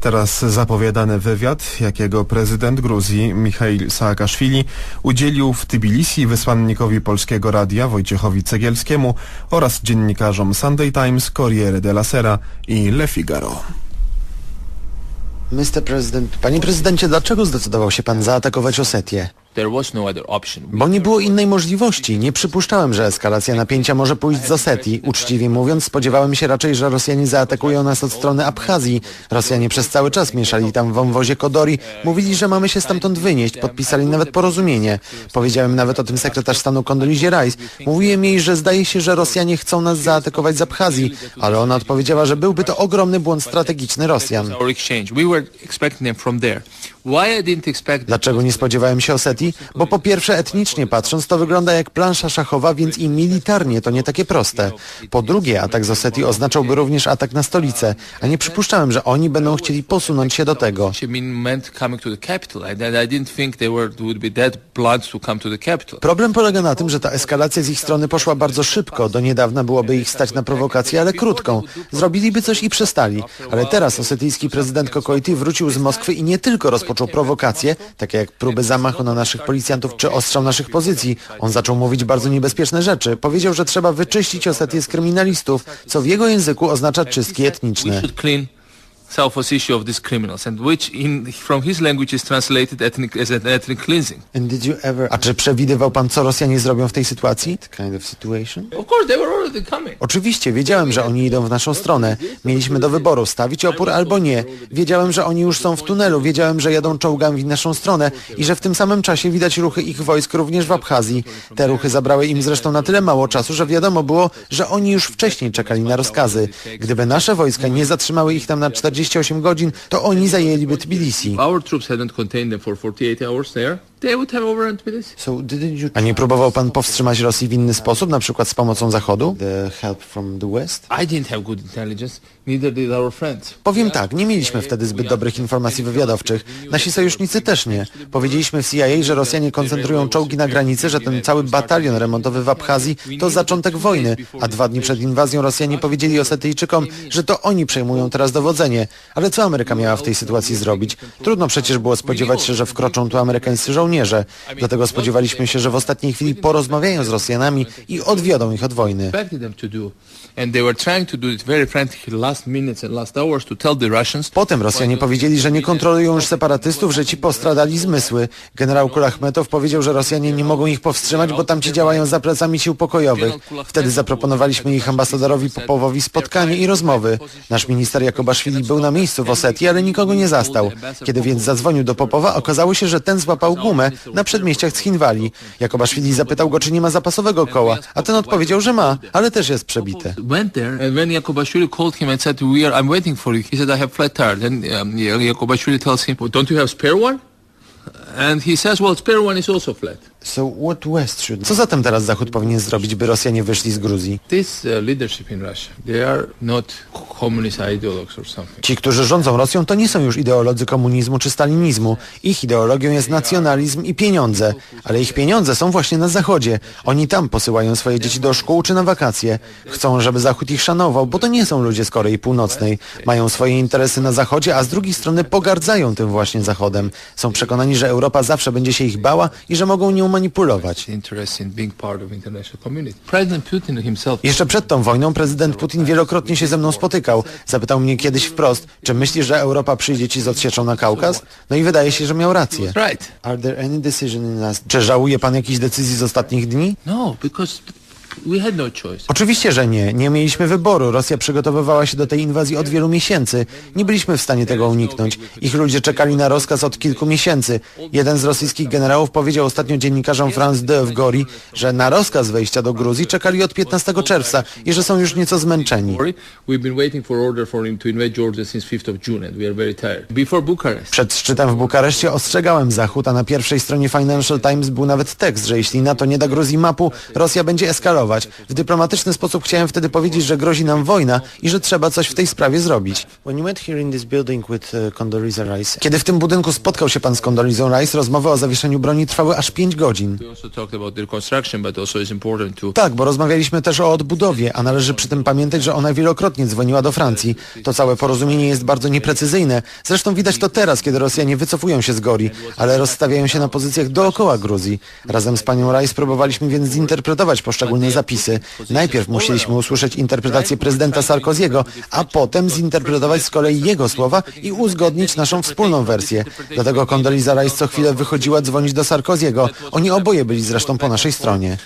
Teraz zapowiadany wywiad, jakiego prezydent Gruzji Michail Saakaszwili udzielił w Tbilisi wysłannikowi Polskiego Radia Wojciechowi Cegielskiemu oraz dziennikarzom Sunday Times, Corriere della Sera i Le Figaro. Mr. President, panie prezydencie, dlaczego zdecydował się pan zaatakować Osetię? No. Bo nie było innej możliwości. Nie przypuszczałem, że eskalacja napięcia może pójść z Osetii. Uczciwie mówiąc, spodziewałem się raczej, że Rosjanie zaatakują nas od strony Abchazji. Rosjanie przez cały czas mieszali tam w wąwozie Kodori. Mówili, że mamy się stamtąd wynieść. Podpisali nawet porozumienie. Powiedziałem nawet o tym sekretarz stanu Kondolizie Rice. Mówiłem jej, że zdaje się, że Rosjanie chcą nas zaatakować z Abchazji, ale ona odpowiedziała, że byłby to ogromny błąd strategiczny Rosjan. Dlaczego nie spodziewałem się Osetii? Bo po pierwsze etnicznie patrząc to wygląda jak plansza szachowa, więc i militarnie to nie takie proste. Po drugie atak z Osetii oznaczałby również atak na stolicę, a nie przypuszczałem, że oni będą chcieli posunąć się do tego. Problem polega na tym, że ta eskalacja z ich strony poszła bardzo szybko. Do niedawna byłoby ich stać na prowokację, ale krótką. Zrobiliby coś i przestali. Ale teraz osetyjski prezydent Kokoity wrócił z Moskwy i nie tylko rozpoczął prowokacje, takie jak próby zamachu na naszych policjantów czy ostrzał naszych pozycji. On zaczął mówić bardzo niebezpieczne rzeczy. Powiedział, że trzeba wyczyścić Osetię z kryminalistów, co w jego języku oznacza czystki etniczne. Ossetia of these criminals, and which in from his language is translated ethnic as an ethnic cleansing. A czy przewidywał pan, co Rosjanie zrobią w tej sytuacji? Of course, they were already coming. Oczywiście, wiedziałem, że oni idą w naszą stronę. Mieliśmy do wyboru stawić opór albo nie. Wiedziałem, że oni już są w tunelu, wiedziałem, że jadą czołgami w naszą stronę i że w tym samym czasie widać ruchy ich wojsk również w Abchazji. Te ruchy zabrały im zresztą na tyle mało czasu, że wiadomo było, że oni już wcześniej czekali na rozkazy. Gdyby nasze wojska nie zatrzymały ich tam na 48 godzin, to oni zajęliby Tbilisi. Our troops hadn't contained them for 48 hours there. They would have overrun Tbilisi. A nie próbował pan powstrzymać Rosji w inny sposób, na przykład z pomocą Zachodu? Powiem tak, nie mieliśmy wtedy zbyt dobrych informacji wywiadowczych. Nasi sojusznicy też nie. Powiedzieliśmy w CIA, że Rosjanie koncentrują czołgi na granicy, że ten cały batalion remontowy w Abchazji to zaczątek wojny, a dwa dni przed inwazją Rosjanie powiedzieli Osetyjczykom, że to oni przejmują teraz dowodzenie. Ale co Ameryka miała w tej sytuacji zrobić? Trudno przecież było spodziewać się, że wkroczą tu amerykańscy żołnierze. Dlatego spodziewaliśmy się, że w ostatniej chwili porozmawiają z Rosjanami i odwiodą ich od wojny. Expected them to do. And they were trying to do it very frantically last minutes and last hours to tell the Russians Potem Rosjanie powiedzieli, że nie kontrolują już separatystów, że ci postradali zmysły. Generał Kulachmetow powiedział, że Rosjanie nie mogą ich powstrzymać, bo tamci działają za plecami sił pokojowych. Wtedy zaproponowaliśmy ich ambasadorowi Popowowi spotkanie i rozmowy. Nasz minister Jakobaszwili był na miejscu w Osetii, ale nikogo nie zastał. Kiedy więc zadzwonił do Popowa, okazało się, że ten złapał gumę na przedmieściach Cchinwali. Jakobaszwili zapytał go, czy nie ma zapasowego koła, a ten odpowiedział, że ma, ale też jest przebite. Went there and when Yakubashvili called him and said, "We are, I'm waiting for you," he said, "I have flat tire." Then um, Yakubashvili tells him, well, "Don't you have spare one?" And he says, "Well, spare one is also flat." Co zatem teraz Zachód powinien zrobić, by Rosjanie wyszli z Gruzji? Uh. Ci, którzy rządzą Rosją, to nie są już ideolodzy komunizmu czy stalinizmu. Ich ideologią jest nacjonalizm i pieniądze. Ale ich pieniądze są właśnie na Zachodzie. Oni tam posyłają swoje dzieci do szkół czy na wakacje. Chcą, żeby Zachód ich szanował, bo to nie są ludzie z Korei Północnej. Mają swoje interesy na Zachodzie, a z drugiej strony pogardzają tym właśnie Zachodem. Są przekonani, że Europa zawsze będzie się ich bała i że mogą nią manipulować. Jeszcze przed tą wojną prezydent Putin wielokrotnie się ze mną spotykał. Zapytał mnie kiedyś wprost, czy myślisz, że Europa przyjdzie ci z odsieczą na Kaukaz? No i wydaje się, że miał rację. Czy żałuje pan jakichś decyzji z ostatnich dni? No. Oczywiście, że nie. Nie mieliśmy wyboru. Rosja przygotowywała się do tej inwazji od wielu miesięcy. Nie byliśmy w stanie tego uniknąć. Ich ludzie czekali na rozkaz od kilku miesięcy. Jeden z rosyjskich generałów powiedział ostatnio dziennikarzom France 2 w Gori, że na rozkaz wejścia do Gruzji czekali od 15 czerwca i że są już nieco zmęczeni. We've been waiting for order for him to invade Georgia since 5th of June and we are very tired. Before Bucharest, Przed szczytem w Bukareszcie ostrzegałem Zachód, a na pierwszej stronie Financial Times był nawet tekst, że jeśli NATO nie da Gruzji mapu, Rosja będzie eskalować. Ignorować. W dyplomatyczny sposób chciałem wtedy powiedzieć, że grozi nam wojna i że trzeba coś w tej sprawie zrobić. Kiedy w tym budynku spotkał się pan z Condoleezą Rice, rozmowy o zawieszeniu broni trwały aż 5 godzin. Tak, bo rozmawialiśmy też o odbudowie, a należy przy tym pamiętać, że ona wielokrotnie dzwoniła do Francji. To całe porozumienie jest bardzo nieprecyzyjne. Zresztą widać to teraz, kiedy Rosjanie wycofują się z Gori, ale rozstawiają się na pozycjach dookoła Gruzji. Razem z panią Rice próbowaliśmy więc zinterpretować poszczególne zapisy. Najpierw musieliśmy usłyszeć interpretację prezydenta Sarkoziego, a potem zinterpretować z kolei jego słowa i uzgodnić naszą wspólną wersję. Dlatego Condoleezza Rice co chwilę wychodziła dzwonić do Sarkoziego. Oni oboje byli zresztą po naszej stronie.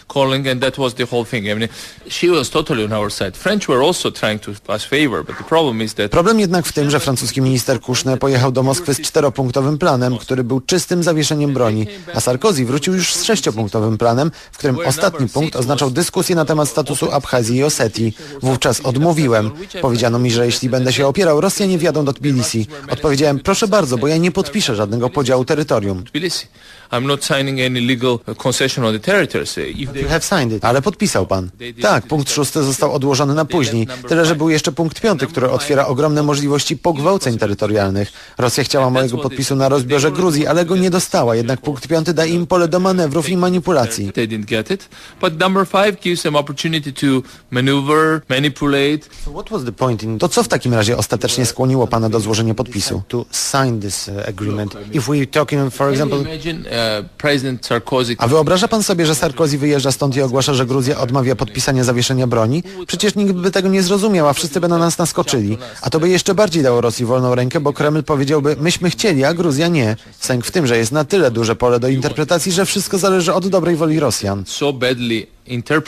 problem jednak w tym, że francuski minister Kouchner pojechał do Moskwy z czteropunktowym planem, który był czystym zawieszeniem broni, a Sarkozy wrócił już z sześciopunktowym planem, w którym ostatni punkt oznaczał dyskusję na temat statusu Abchazji i Osetii. Wówczas odmówiłem. Powiedziano mi, że jeśli będę się opierał, Rosjanie wjadą do Tbilisi. Odpowiedziałem, proszę bardzo, bo ja nie podpiszę żadnego podziału terytorium. You have signed it. Ale podpisał pan. Tak, punkt szósty został odłożony na później. Tyle, że był jeszcze punkt piąty, który otwiera ogromne możliwości pogwałceń terytorialnych. Rosja chciała mojego podpisu na rozbiorze Gruzji, ale go nie dostała. Jednak punkt piąty daje im pole do manewrów i manipulacji. Gives them opportunity to maneuver, manipulate. To co w takim razie ostatecznie skłoniło pana do złożenia podpisu? To sign this uh, agreement. If we talking, for imagine uh, President Sarkozy A wyobraża pan sobie, że Sarkozy wyjeżdża stąd i ogłasza, że Gruzja odmawia podpisania zawieszenia broni? Przecież nikt by tego nie zrozumiał, a wszyscy by na nas naskoczyli. A to by jeszcze bardziej dało Rosji wolną rękę, bo Kreml powiedziałby, myśmy chcieli, a Gruzja nie. Sęk w tym, że jest na tyle duże pole do interpretacji, że wszystko zależy od dobrej woli Rosjan. so badly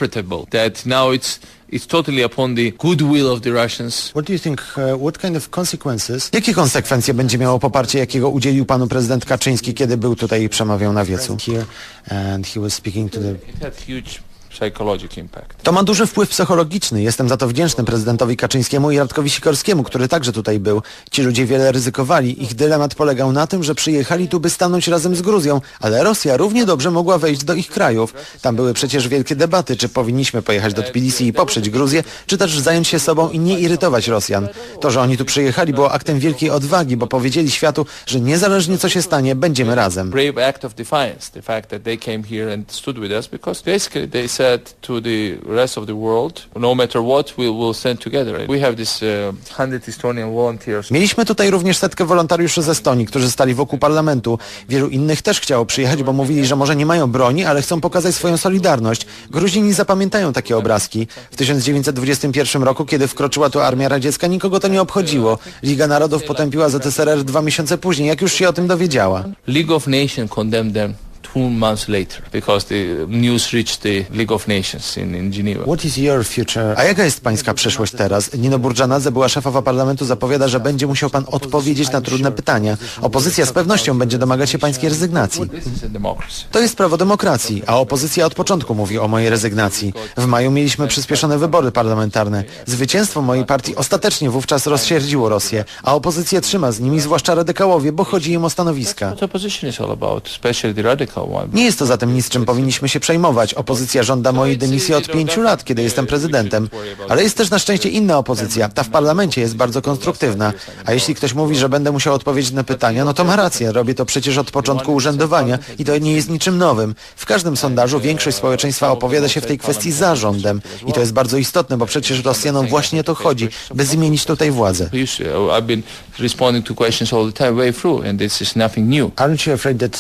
interpretable that now it's it's totally upon the goodwill of the Russians What do you think, uh, what kind of consequences? Jakie konsekwencje będzie miało poparcie, jakiego udzielił panu prezydent Kaczyński, kiedy był tutaj i przemawiał na wiecu? Here, and he was speaking to the It had huge. To ma duży wpływ psychologiczny. Jestem za to wdzięczny prezydentowi Kaczyńskiemu i Radkowi Sikorskiemu, który także tutaj był. Ci ludzie wiele ryzykowali. Ich dylemat polegał na tym, że przyjechali tu, by stanąć razem z Gruzją, ale Rosja równie dobrze mogła wejść do ich krajów. Tam były przecież wielkie debaty, czy powinniśmy pojechać do Tbilisi i poprzeć Gruzję, czy też zająć się sobą i nie irytować Rosjan. To, że oni tu przyjechali, było aktem wielkiej odwagi, bo powiedzieli światu, że niezależnie co się stanie, będziemy razem. Brave act of defiance, the fact that they came here and stood with us because basically they said to the rest of the world, no matter what, we will stand together. We have this uh, 100 Estonian volunteers Mieliśmy tutaj również setkę wolontariuszy z Estonii, którzy stali wokół parlamentu. Wielu innych też chciało przyjechać, bo mówili, że może nie mają broni, ale chcą pokazać swoją solidarność. Gruzini zapamiętają takie obrazki. W 1921 roku, kiedy wkroczyła tu armia radziecka, nikogo to nie obchodziło. Liga Narodów potępiła ZSRR dwa miesiące później, jak już się o tym dowiedziała. League of Nations condemned them two months later because the news reached the League of Nations in, in Geneva. What is your future? A jaka jest pańska przyszłość teraz? Nino Burżanadze, była szefowa parlamentu, zapowiada, że będzie musiał pan odpowiedzieć na trudne pytania. Opozycja z pewnością będzie domagać się pańskiej rezygnacji. This is a democracy. To jest prawo demokracji, a opozycja od początku mówi o mojej rezygnacji. W maju mieliśmy przyspieszone wybory parlamentarne. Zwycięstwo mojej partii ostatecznie wówczas rozsierdziło Rosję, a opozycję trzyma z nimi, zwłaszcza radykałowie, bo chodzi im o stanowiska. Nie jest to zatem nic, czym powinniśmy się przejmować. Opozycja żąda mojej dymisji od pięciu lat, kiedy jestem prezydentem. Ale jest też na szczęście inna opozycja. Ta w parlamencie jest bardzo konstruktywna. A jeśli ktoś mówi, że będę musiał odpowiedzieć na pytania, no to ma rację. Robię to przecież od początku urzędowania i to nie jest niczym nowym. W każdym sondażu większość społeczeństwa opowiada się w tej kwestii za rządem. I to jest bardzo istotne, bo przecież Rosjanom właśnie to chodzi, by zmienić tutaj władzę. uh.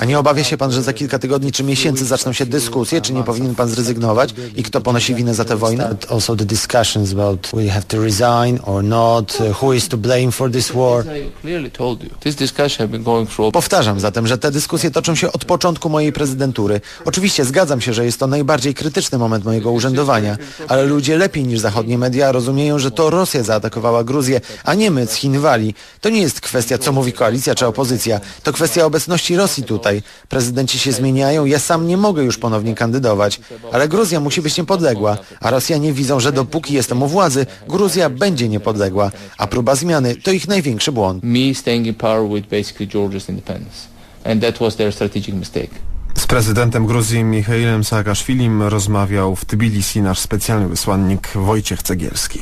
A nie obawia się pan, że za kilka tygodni czy miesięcy zaczną się dyskusje, czy nie powinien pan zrezygnować i kto ponosi winę za tę wojnę? Also the discussions about will you have to resign or not, uh, who is to blame for this war. I clearly told you, this discussion has been going through Powtarzam zatem, że te dyskusje toczą się od początku mojej prezydentury. Oczywiście zgadzam się, że jest to najbardziej krytyczny moment mojego urzędowania, ale ludzie lepiej niż zachodnie media rozumieją, że to Rosja zaatakowała Gruzję, a nie my z Chin wali. To nie jest kwestia, co mówi koalicja czy opozycja. To kwestia obecności Rosji tutaj. Prezydenci się zmieniają, ja sam nie mogę już ponownie kandydować. Ale Gruzja musi być niepodległa, a Rosjanie widzą, że dopóki jestem u władzy, Gruzja będzie niepodległa, a próba zmiany to ich największy błąd. Z prezydentem Gruzji Michailem Saakaszwilim rozmawiał w Tbilisi nasz specjalny wysłannik Wojciech Cegielski.